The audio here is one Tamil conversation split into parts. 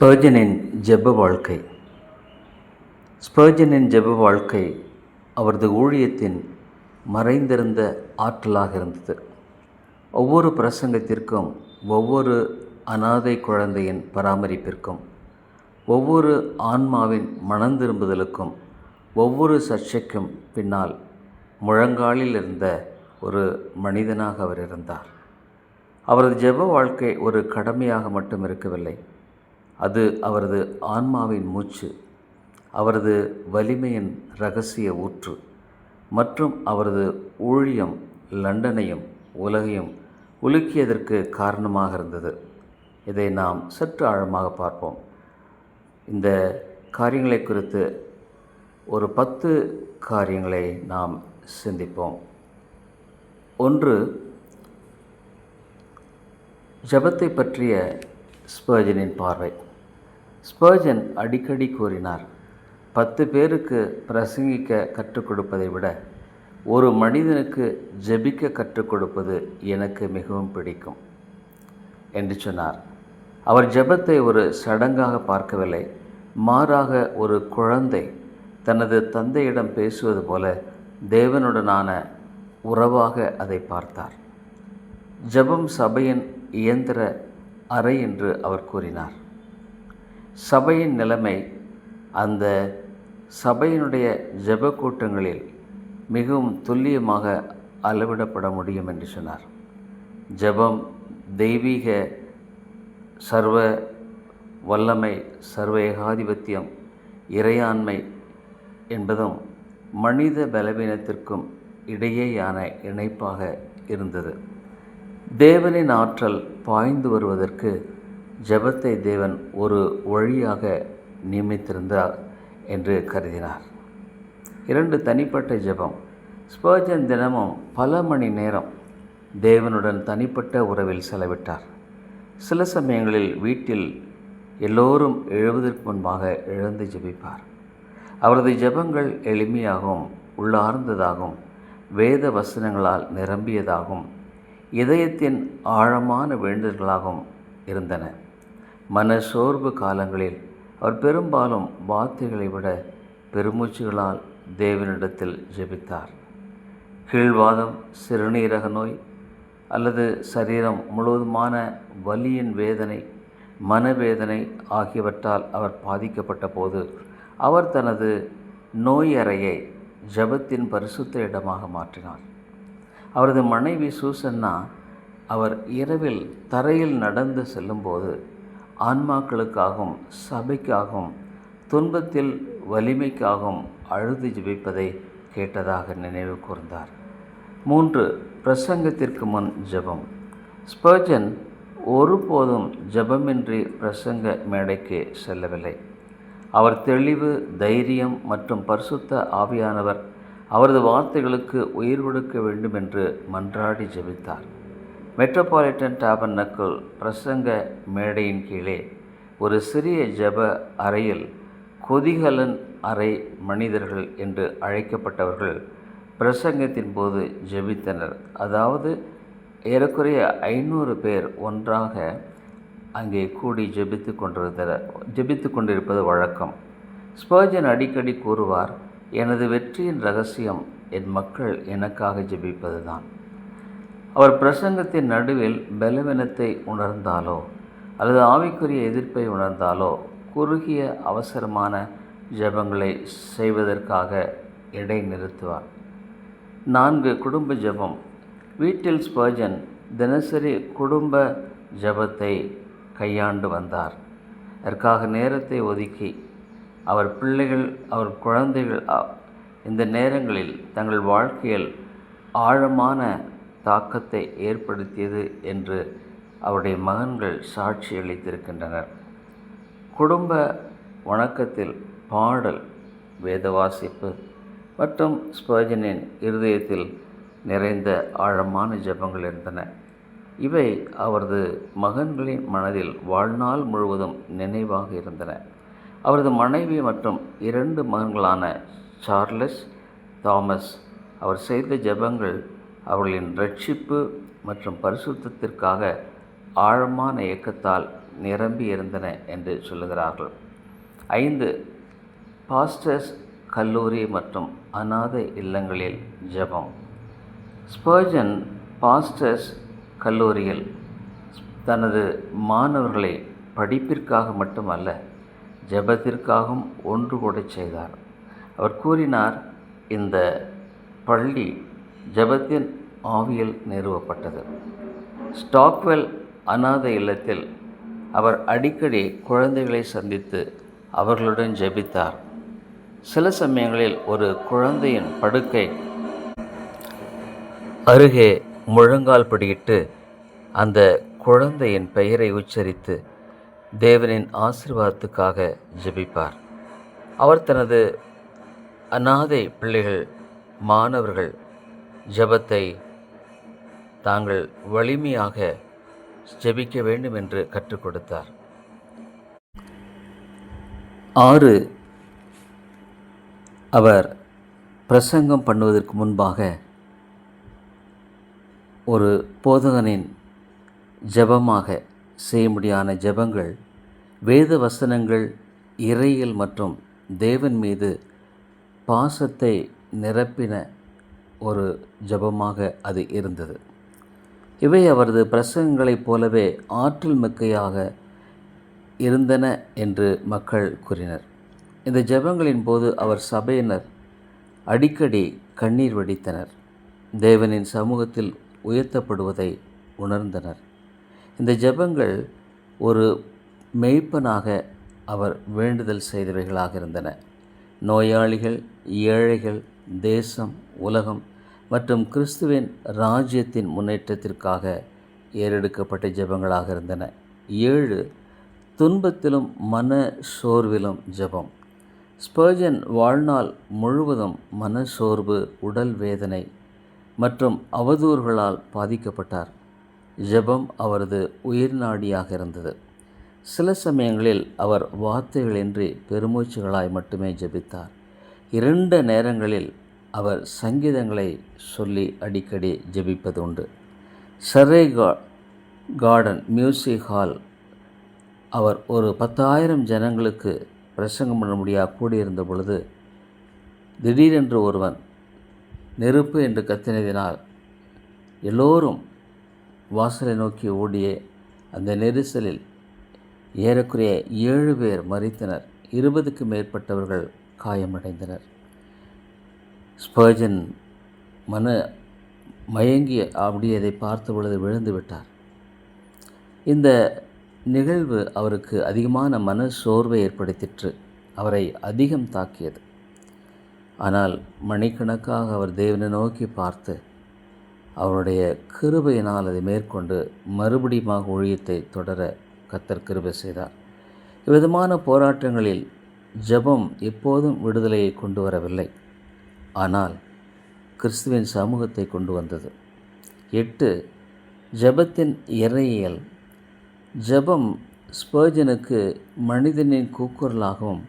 ஸ்பர்ஜனின் ஜெப வாழ்க்கை ஸ்பர்ஜனின் ஜெப வாழ்க்கை அவரது ஊழியத்தின் மறைந்திருந்த ஆற்றலாக இருந்தது ஒவ்வொரு பிரசங்கத்திற்கும் ஒவ்வொரு அனாதை குழந்தையின் பராமரிப்பிற்கும் ஒவ்வொரு ஆன்மாவின் மனந்திரும்புதலுக்கும் ஒவ்வொரு சர்ச்சைக்கும் பின்னால் முழங்காலில் இருந்த ஒரு மனிதனாக அவர் இருந்தார் அவரது ஜெப வாழ்க்கை ஒரு கடமையாக மட்டும் இருக்கவில்லை அது அவரது ஆன்மாவின் மூச்சு அவரது வலிமையின் ரகசிய ஊற்று மற்றும் அவரது ஊழியம் லண்டனையும் உலகையும் உலுக்கியதற்கு காரணமாக இருந்தது. இதை நாம் சற்று ஆழமாக பார்ப்போம். இந்த காரியங்களை குறித்து ஒரு பத்து காரியங்களை நாம் சிந்திப்போம். ஒன்று ஜபத்தை பற்றிய ஸ்பர்ஜனின் பார்வை. ஸ்பர்ஜன் அடிக்கடி கூறினார் பத்து பேருக்கு பிரசங்கிக்க கற்றுக் கொடுப்பதை விட ஒரு மனிதனுக்கு ஜெபிக்க கற்றுக் கொடுப்பது எனக்கு மிகவும் பிடிக்கும் என்று சொன்னார். அவர் ஜெபத்தை ஒரு சடங்காக பார்க்கவில்லை மாறாக ஒரு குழந்தை தனது தந்தையிடம் பேசுவது போல தேவனுடனான உறவாக அதை பார்த்தார். ஜெபம் சபையின் இயந்திர அறை என்று அவர் கூறினார். சபையின் நிலைமை அந்த சபையினுடைய ஜெப கூட்டங்களில் மிகவும் துல்லியமாக அளவிடப்பட முடியும் என்று சொன்னார். ஜெபம் தெய்வீக சர்வ வல்லமை சர்வ ஏகாதிபத்தியம் இறையாண்மை என்பதும் மனித பலவீனத்திற்கும் இடையேயான இணைப்பாக இருந்தது. தேவனின் ஆற்றல் பாய்ந்து வருவதற்கு ஜெபத்தை தேவன் ஒரு வழியாக நியமித்திருந்தார் என்று கருதினார். இரண்டு தனிப்பட்ட ஜெபம். ஸ்பர்ஜன் தினமும் பல மணி நேரம் தேவனுடன் தனிப்பட்ட உறவில் செலவிட்டார். சில சமயங்களில் வீட்டில் எல்லோரும் எழுவதற்கு முன்பாக எழுந்து ஜெபிப்பார். அவரது ஜெபங்கள் எளிமையாகவும் உள்ளார்ந்ததாகவும் வேத வசனங்களால் நிரம்பியதாகவும் இதயத்தின் ஆழமான வேண்டுதல்களாகவும் இருந்தன. மன சோர்வு காலங்களில் அவர் பெரும்பாலும் வார்த்தைகளை விட பெருமூச்சுகளால் தேவனிடத்தில் ஜெபித்தார். கீழ்வாதம் சிறுநீரக நோய் அல்லது சரீரம் முழுவதுமான வலியின் வேதனை மனவேதனை ஆகியவற்றால் அவர் பாதிக்கப்பட்ட போது அவர் தனது நோய் அறையை ஜபத்தின் பரிசுத்த இடமாக மாற்றினார். அவரது மனைவி சூசன்னா அவர் இரவில் தரையில் நடந்து செல்லும்போது ஆன்மாக்களுக்காகவும் சபைக்காகவும் துன்பத்தில் வலிமைக்காகவும் அழுது ஜெபிப்பதை கேட்டதாக நினைவு கூர்ந்தார். மூன்று பிரசங்கத்திற்கு முன் ஜெபம். ஸ்பர்ஜன் ஒருபோதும் ஜெபமின்றி பிரசங்க மேடைக்கு செல்லவில்லை. அவர் தெளிவு தைரியம் மற்றும் பரிசுத்த ஆவியானவர் அவரது வார்த்தைகளுக்கு உயிர் கொடுக்க வேண்டும் என்று மன்றாடி ஜெபித்தார். மெட்ரோபாலிட்டன் டாபன்னுக்குள் பிரசங்க மேடையின் கீழே ஒரு சிறிய ஜெப அறையில் கொதிகலன் அறை மனிதர்கள் என்று அழைக்கப்பட்டவர்கள் பிரசங்கத்தின் போது ஜெபித்தனர். அதாவது ஏறக்குறைய ஐநூறு பேர் ஒன்றாக அங்கே கூடி ஜெபித்து கொண்டிருந்தனர் ஜெபித்து கொண்டிருப்பது வழக்கம். ஸ்பர்ஜன் அடிக்கடி கூறுவார் எனது வெற்றியின் ரகசியம் என் மக்கள் எனக்காக ஜெபிப்பதுதான். அவர் பிரசங்கத்தின் நடுவில் பலவீனத்தை உணர்ந்தாலோ அல்லது ஆவிக்குரிய எதிர்ப்பை உணர்ந்தாலோ குறுகிய அவசரமான ஜெபங்களை செய்வதற்காக இடை நிறுத்துவார். நான்கு குடும்ப ஜெபம். வீட்டில் ஸ்பர்ஜன் தினசரி குடும்ப ஜெபத்தை கையாண்டு வந்தார். அதற்காக நேரத்தை ஒதுக்கி அவர் பிள்ளைகள் அவர் குழந்தைகள் இந்த நேரங்களில் தங்கள் வாழ்க்கையில் ஆழமான தாக்கத்தை ஏற்படுத்தியது என்று அவருடைய மகன்கள் சாட்சி அளித்திருக்கின்றனர். குடும்ப வணக்கத்தில் பாடல் வேத வாசிப்பு மற்றும் ஸ்பர்ஜனின் இருதயத்தில் நிறைந்த ஆழமான ஜெபங்கள் இருந்தன. இவை அவரது மகன்களின் மனதில் வாழ்நாள் முழுவதும் நினைவாக இருந்தன. அவரது மனைவி மற்றும் இரண்டு மகன்களான சார்லஸ் தாமஸ் அவர் செய்த ஜெபங்கள் அவர்களின் ரட்சிப்பு மற்றும் பரிசுத்தத்திற்காக ஆழமான இயக்கத்தால் நிரம்பி இருந்தன என்று சொல்லுகிறார்கள். ஐந்து பாஸ்டர்ஸ் கல்லூரி மற்றும் அநாத இல்லங்களில் ஜெபம். ஸ்பர்ஜன் பாஸ்டர்ஸ் கல்லூரியில் தனது மாணவர்களை படிப்பிற்காக மட்டுமல்ல ஜெபத்திற்காகவும் ஒன்று கூட செய்தார். அவர் கூறினார் இந்த பள்ளி ஜபத்தின் ஆவியில் நிறுவப்பட்டது. ஸ்டாக்வெல் அநாத இல்லத்தில் அவர் அடிக்கடி குழந்தைகளை சந்தித்து அவர்களுடன் ஜெபித்தார். சில சமயங்களில் ஒரு குழந்தையின் படுக்கை அருகே முழங்கால் படியிட்டு அந்த குழந்தையின் பெயரை உச்சரித்து தேவனின் ஆசீர்வாதத்துக்காக ஜெபிப்பார். அவர் தனது அநாதை பிள்ளைகள் மாணவர்கள் ஜெபத்தை தாங்கள் வலிமையாக ஜெபிக்க வேண்டும் என்று கற்றுக் கொடுத்தார். ஆறு அவர் பிரசங்கம் பண்ணுவதற்கு முன்பாக ஒரு போதகனின் ஜெபமாக செய்யும்படியான ஜெபங்கள் வேத வசனங்கள் இறையியல் மற்றும் தேவன் மீது பாசத்தை நிரப்பின ஒரு ஜெபமாக அது இருந்தது. இவை அவரது பிரசங்கங்களைப் போலவே ஆற்றல் மிக்கையாக இருந்தன என்று மக்கள் கூறினர். இந்த ஜெபங்களின் போது அவர் சபையினர் அடிக்கடி கண்ணீர் வடித்தனர். தேவனின் சமூகத்தில் உயர்த்தப்படுவதை உணர்ந்தனர். இந்த ஜெபங்கள் ஒரு மெய்ப்பனாக அவர் வேண்டுதல் செய்தவைகளாக இருந்தன. நோயாளிகள் ஏழைகள் தேசம் உலகம் மற்றும் கிறிஸ்துவின் ராஜ்யத்தின் முன்னேற்றத்திற்காக ஏறெடுக்கப்பட்ட ஜெபங்களாக இருந்தன. ஏழு துன்பத்திலும் மன சோர்விலும் ஜெபம். ஸ்பர்ஜன் வாழ்நாள் முழுவதும் மன சோர்வு உடல் வேதனை மற்றும் அவதூறுகளால் பாதிக்கப்பட்டார். ஜெபம் அவரது உயிர்நாடியாக இருந்தது. சில சமயங்களில் அவர் வார்த்தைகளின்றி பெருமூச்சுகளாய் மட்டுமே ஜெபித்தார். இரண்டு நேரங்களில் அவர் சங்கீதங்களை சொல்லி அடிக்கடி ஜெபிப்பது உண்டு. சரே கா கார்டன் மியூசிக் ஹால் அவர் ஒரு பத்தாயிரம் ஜனங்களுக்கு பிரசங்கம் பண்ண முடியாது கூடியிருந்த பொழுது திடீரென்று ஒருவன் நெருப்பு என்று கத்தினதினால் எல்லோரும் வாசலை நோக்கி ஓடிய அந்த நெரிசலில் ஏறக்குறைய ஏழு பேர் மறித்தனர் இருபதுக்கு மேற்பட்டவர்கள் காயமடைந்தனர். ஸ்பர்ஜன் மன மயங்கி அப்படி அதை பார்த்த பொழுது விழுந்து விட்டார். இந்த நிகழ்வு அவருக்கு அதிகமான மன சோர்வை ஏற்படுத்திற்று. அவரை அதிகம் தாக்கியது. ஆனால் மணிக்கணக்காக அவர் தேவனை நோக்கி பார்த்து அவருடைய கிருபையினால் அதை மேற்கொண்டு மறுபடியுமாக ஒழியத்தை தொடர கத்தர் கிருபை செய்தார். இவ்விதமான போராட்டங்களில் ஜெபம் எப்போதும் விடுதலையை கொண்டு வரவில்லை. ஆனால் கிறிஸ்துவின் சமூகத்தை கொண்டு வந்தது. எட்டு ஜெபத்தின் இறையியல். ஜெபம் ஸ்பர்ஜனுக்கு மனிதனின் கூக்குரலாகவும்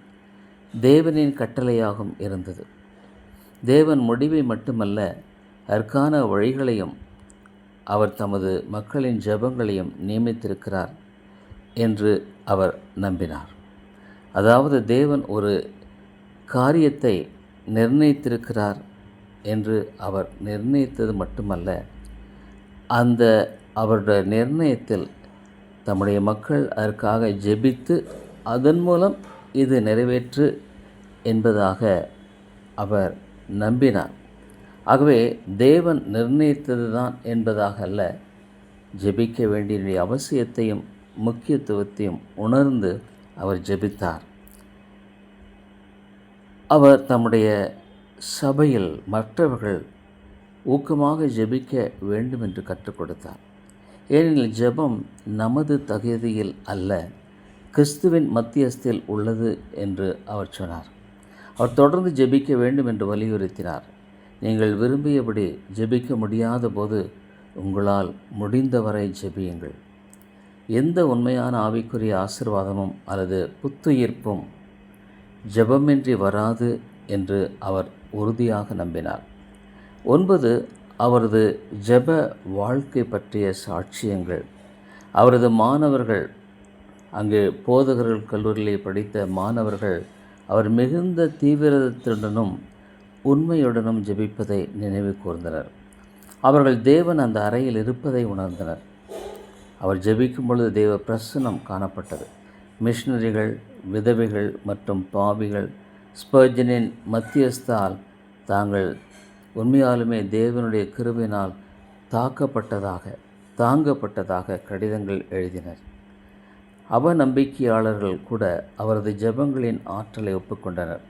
தேவனின் கட்டளையாகவும் இருந்தது. தேவன் முடிவை மட்டுமல்ல அதற்கான வழிகளையும் அவர் தமது மக்களின் ஜெபங்களையும் நியமித்திருக்கிறார் என்று அவர் நம்பினார். அதாவது தேவன் ஒரு காரியத்தை நிர்ணயித்திருக்கிறார் என்று அவர் நிர்ணயித்தது மட்டுமல்ல அந்த அவருடைய நிர்ணயத்தில் தம்முடைய மக்கள் அதற்காக ஜெபித்து அதன் மூலம் இது நிறைவேற்று என்பதாக அவர் நம்பினார். ஆகவே தேவன் நிர்ணயித்தது தான் என்பதாக அல்ல ஜெபிக்க வேண்டிய அவசியத்தையும் முக்கியத்துவத்தையும் உணர்ந்து அவர் ஜெபித்தார். அவர் தம்முடைய சபையில் மற்றவர்கள் ஊக்கமாக ஜெபிக்க வேண்டும் என்று கற்றுக் கொடுத்தார். ஏனெனில் ஜெபம் நமது தகுதியில் அல்ல கிறிஸ்துவின் மத்தியஸ்தில் உள்ளது என்று அவர் சொன்னார். அவர் தொடர்ந்து ஜெபிக்க வேண்டும் என்று வலியுறுத்தினார். நீங்கள் விரும்பியபடி ஜெபிக்க முடியாத போது உங்களால் முடிந்தவரை ஜெபியுங்கள். எந்த உண்மையான ஆவிக்குரிய ஆசிர்வாதமும் அல்லது புத்துயிர்ப்பும் ஜெபமின்றி வராது என்று அவர் உறுதியாக நம்பினார். ஒன்பது அவரது ஜெப வாழ்க்கை பற்றிய சாட்சியங்கள். அவரது மாணவர்கள் அங்கு போதகர்கள் கல்லூரியிலே படித்த மாணவர்கள் அவர் மிகுந்த தீவிரத்துடனும் உண்மையுடனும் ஜெபிப்பதை நினைவு கூர்ந்தனர். அவர்கள் தேவன் அந்த அறையில் இருப்பதை உணர்ந்தனர். அவர் ஜெபிக்கும் பொழுது தேவ பிரசனம் காணப்பட்டது. மிஷினரிகள் விதவைகள் மற்றும் பாவிகள் ஸ்பர்ஜனின் மத்தியஸ்தால் தாங்கள் உண்மையாலுமே தேவனுடைய கிருவினால் தாக்கப்பட்டதாக தாங்கப்பட்டதாக கடிதங்கள் எழுதினர். அவநம்பிக்கையாளர்கள் கூட அவரது ஜெபங்களின் ஆற்றலை ஒப்புக்கொண்டனர்.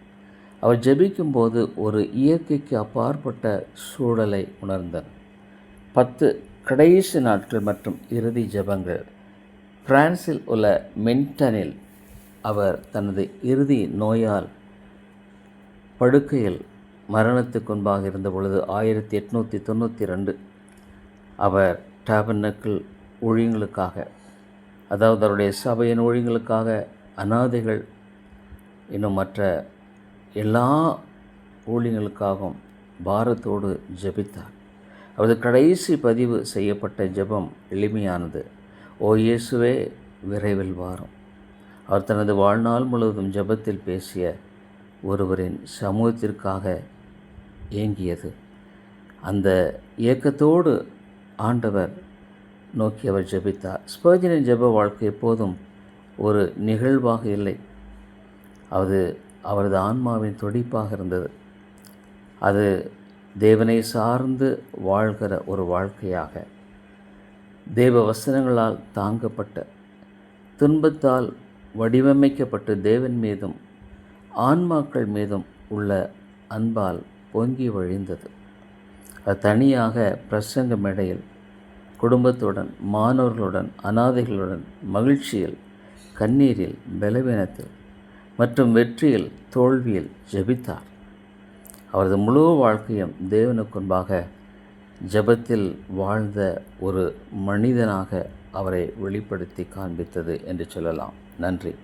அவர் ஜெபிக்கும்போது ஒரு இயற்கைக்கு அப்பாற்பட்ட சூழலை உணர்ந்தார் பத்து கடைசி நாட்கள் மற்றும் இறுதி ஜெபங்கள். பிரான்சில் உள்ள மென்டனில் அவர் தனது இறுதி நோயால் படுக்கையில் மரணத்துக்குன்பாக இருந்த பொழுது ஆயிரத்தி எட்நூற்றி தொண்ணூற்றி ரெண்டு அவர் டேபனக்கிள் ஊழியங்களுக்காக அதாவது அவருடைய சபையின் ஊழியங்களுக்காக அனாதைகள் இன்னும் மற்ற எல்லா ஊழியங்களுக்காகவும் பாரத்தோடு ஜெபித்தார். அவரது கடைசி பதிவு செய்யப்பட்ட ஜெபம் எளிமையானது. ஓ இயேசுவே விரைவில் வாரும். அவர் தனது வாழ்நாள் முழுவதும் ஜெபத்தில் பேசிய ஒருவரின் சமூகத்திற்காக ஏங்கியது. அந்த இயக்கத்தோடு ஆண்டவர் நோக்கி அவர் ஜெபித்தார். ஸ்பர்ஜனின் ஜெப வாழ்க்கை எப்போதும் ஒரு நிகழ்வாக இல்லை. அது அவரது ஆன்மாவின் துடிப்பாக இருந்தது. அது தேவனை சார்ந்து வாழ்கிற ஒரு வாழ்க்கையாக தேவ வசனங்களால் தாங்கப்பட்ட துன்பத்தால் வடிவமைக்கப்பட்டு தேவன் மீதும் ஆன்மாக்கள் மீதும் உள்ள அன்பால் பொங்கி வழிந்தது. அது தனியாக பிரசங்க மேடையில் குடும்பத்துடன் மாணவர்களுடன் அனாதைகளுடன் மகிழ்ச்சியில் கண்ணீரில் பலவீனத்தில் மற்றும் வெற்றியில் தோல்வியில் ஜெபித்தார். அவரது முழு வாழ்க்கையும் தேவனுக்கு முன்பாக ஜெபத்தில் வாழ்ந்த ஒரு மனிதனாக அவரை வெளிப்படுத்தி காண்பித்தது என்று சொல்லலாம். நன்றி.